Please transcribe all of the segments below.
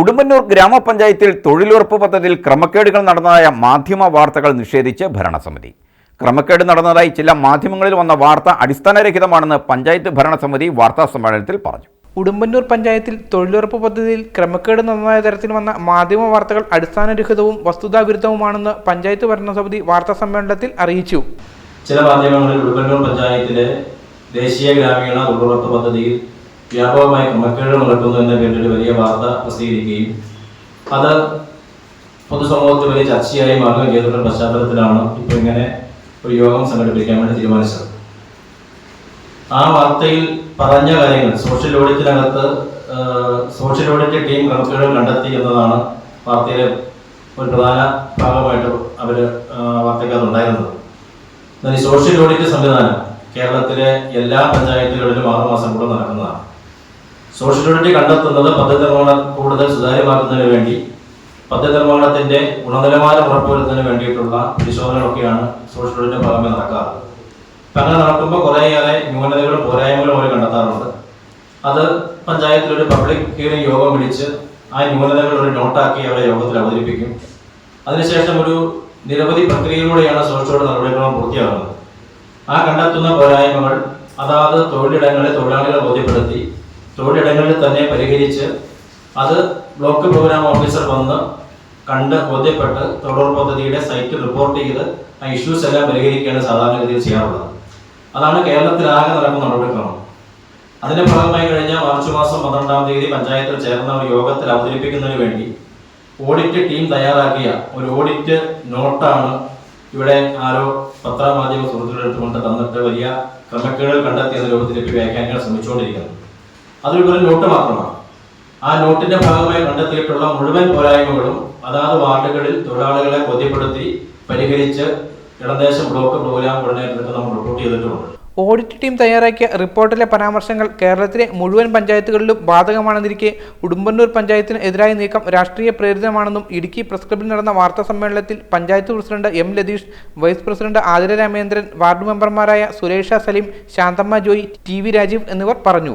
ഉടുമ്പന്നൂർ ഗ്രാമപഞ്ചായത്തിൽ തൊഴിലുറപ്പ് പദ്ധതിയിൽ ക്രമക്കേടുകൾ നടന്നതായ മാധ്യമ വാർത്തകൾ നിഷേധിച്ച് ഭരണസമിതി. ക്രമക്കേട് നടന്നതായി ചില മാധ്യമങ്ങളിൽ വന്ന വാർത്ത അടിസ്ഥാനരഹിതമാണെന്ന് പഞ്ചായത്ത് ഭരണസമിതി വാർത്താ സമ്മേളനത്തിൽ പറഞ്ഞു. ഉടുമ്പന്നൂർ പഞ്ചായത്തിൽ തൊഴിലുറപ്പ് പദ്ധതിയിൽ ക്രമക്കേട് നന്നായ തരത്തിൽ വന്ന മാധ്യമ വാർത്തകൾ അടിസ്ഥാനരഹിതവും വസ്തുതാവിരുദ്ധവുമാണെന്ന് പഞ്ചായത്ത് ഭരണസമിതി വാർത്താ സമ്മേളനത്തിൽ അറിയിച്ചു. ചില മാധ്യമങ്ങളിൽ ഉടുമ്പന്നൂർ പഞ്ചായത്തിലെ ദേശീയ ഗ്രാമീണ തൊഴിലുറപ്പ് പദ്ധതിയിൽ വ്യാപകമായി ക്രമക്കേട് നടക്കുന്നു എന്ന പേരിൽ വലിയ വാർത്ത പ്രസിദ്ധീകരിക്കുകയും അത് പൊതുസമൂഹത്തിൽ വലിയ ചർച്ചയായി മാറുകയും ചെയ്തിട്ടുള്ള പശ്ചാത്തലത്തിലാണ് ഇപ്പോൾ ഇങ്ങനെ ഒരു യോഗം സംഘടിപ്പിക്കാൻ വേണ്ടി തീരുമാനിച്ചത്. ആ വാർത്തയിൽ പറഞ്ഞ കാര്യങ്ങൾ സോഷ്യൽ ഓഡിറ്റിനകത്ത് സോഷ്യൽ ഓഡിറ്റ് ടീം ക്രമക്കേടുകൾ കണ്ടെത്തി എന്നതാണ് വാർത്തയിലെ ഒരു പ്രധാന ഭാഗമായിട്ട് അവർ വാർത്തയ്ക്കകത്ത് ഉണ്ടായിരുന്നത്. എന്നാൽ ഈ സോഷ്യൽ ഓഡിറ്റ് സംവിധാനം കേരളത്തിലെ എല്ലാ പഞ്ചായത്തുകളിലും ആറുമാസം കൂടെ നടക്കുന്നതാണ്. സോഷ്യൽ ഓഡിറ്റ് കണ്ടെത്തുന്നത് പദ്ധതി നിർമ്മാണം കൂടുതൽ സുതാര്യമാക്കുന്നതിന് വേണ്ടി പദ്ധതി നിർമ്മാണത്തിന്റെ ഗുണനിലവാരം ഉറപ്പുവരുത്തുന്നതിന് വേണ്ടിയിട്ടുള്ള പരിശോധനകളൊക്കെയാണ് സോഷ്യലിറ്റിന്റെ ഭാഗമേ നടക്കാറ്. അങ്ങനെ നടക്കുമ്പോൾ കുറേയേറെ ന്യൂനതകളും പോരായ്മകളും അവർ കണ്ടെത്താറുണ്ട്. അത് പഞ്ചായത്തിൽ ഒരു പബ്ലിക് ഹിയറിംഗ് യോഗം വിളിച്ച് ആ ന്യൂനതകൾ ഒരു നോട്ടാക്കി അവരെ യോഗത്തിൽ അവതരിപ്പിക്കും. അതിനുശേഷം ഒരു നിരവധി പ്രക്രിയയിലൂടെയാണ് സോഷ്യൽ ഓഡിറ്റ് നടപടിക്രമം പൂർത്തിയാകുന്നത്. ആ കണ്ടെത്തുന്ന പോരായ്മകൾ അതാത് തൊഴിലിടങ്ങളെ തൊഴിലാളികളെ ബോധ്യപ്പെടുത്തി തൊഴിലിടങ്ങളിൽ തന്നെ പരിഹരിച്ച് അത് ബ്ലോക്ക് പ്രോഗ്രാം ഓഫീസർ വന്ന് കണ്ട് ബോധ്യപ്പെട്ട് തൊഴിലുറപ്പ് പദ്ധതിയുടെ സൈറ്റ് റിപ്പോർട്ട് ചെയ്ത് ആ ഇഷ്യൂസ് എല്ലാം പരിഹരിക്കുകയാണ് സാധാരണഗതിയിൽ ചെയ്യാറുള്ളത്. അതാണ് കേരളത്തിലാകെ നടക്കുന്ന നടപടിക്രമം. അതിന്റെ ഭാഗമായി കഴിഞ്ഞ മാർച്ച് മാസം പന്ത്രണ്ടാം തീയതി പഞ്ചായത്തിൽ ചേർന്ന ഒരു യോഗത്തിൽ അവതരിപ്പിക്കുന്നതിന് വേണ്ടി ഓഡിറ്റ് ടീം തയ്യാറാക്കിയ ഒരു ഓഡിറ്റ് നോട്ടാണ് ഇവിടെ ആരോ പത്രമാധ്യമ സുഹൃത്തുക്കളുടെ അടുത്ത് കൊണ്ട് തന്നിട്ട് വലിയ ക്രമക്കേടുകൾ കണ്ടെത്തിയ രൂപത്തിലേക്ക് വ്യാഖ്യാനിക്കാൻ ശ്രമിച്ചുകൊണ്ടിരിക്കുന്നത്. അതൊരു വെറും നോട്ട് മാത്രമാണ്. ആ നോട്ടിന്റെ ഭാഗമായി കണ്ടെത്തിയിട്ടുള്ള മുഴുവൻ പോരായ്മകളും അതാത് വാർഡുകളിൽ തൊഴിലാളികളെ ബോധ്യപ്പെടുത്തി പരിഹരിച്ച് ഇടദേശം ബ്ലോക്ക് പ്രോഗ്രാം കോർഡിനേറ്റർക്ക് നമ്മൾ റിപ്പോർട്ട് ചെയ്തിട്ടുണ്ട് ഓഡിറ്റ് ടീം തയ്യാറാക്കിയ റിപ്പോർട്ടിലെ പരാമർശങ്ങൾ കേരളത്തിലെ മുഴുവൻ പഞ്ചായത്തുകളിലും ബാധകമാണെന്നിരിക്കെ ഉടുമ്പന്നൂർ പഞ്ചായത്തിന് എതിരായ നീക്കം രാഷ്ട്രീയ പ്രേരിതമാണെന്നും ഇടുക്കി പ്രസ് ക്ലബിൽ നടന്ന വാർത്താ സമ്മേളനത്തിൽ panchayat president M Latheesh vice president Athira Ramendran ward മെമ്പർമാരായ സുരേഷ സലീം ശാന്തമ്മ ജോയി ടി രാജീവ് എന്നിവർ പറഞ്ഞു.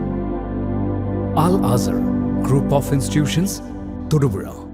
Al Azhar Group of Institutions, Tudubura.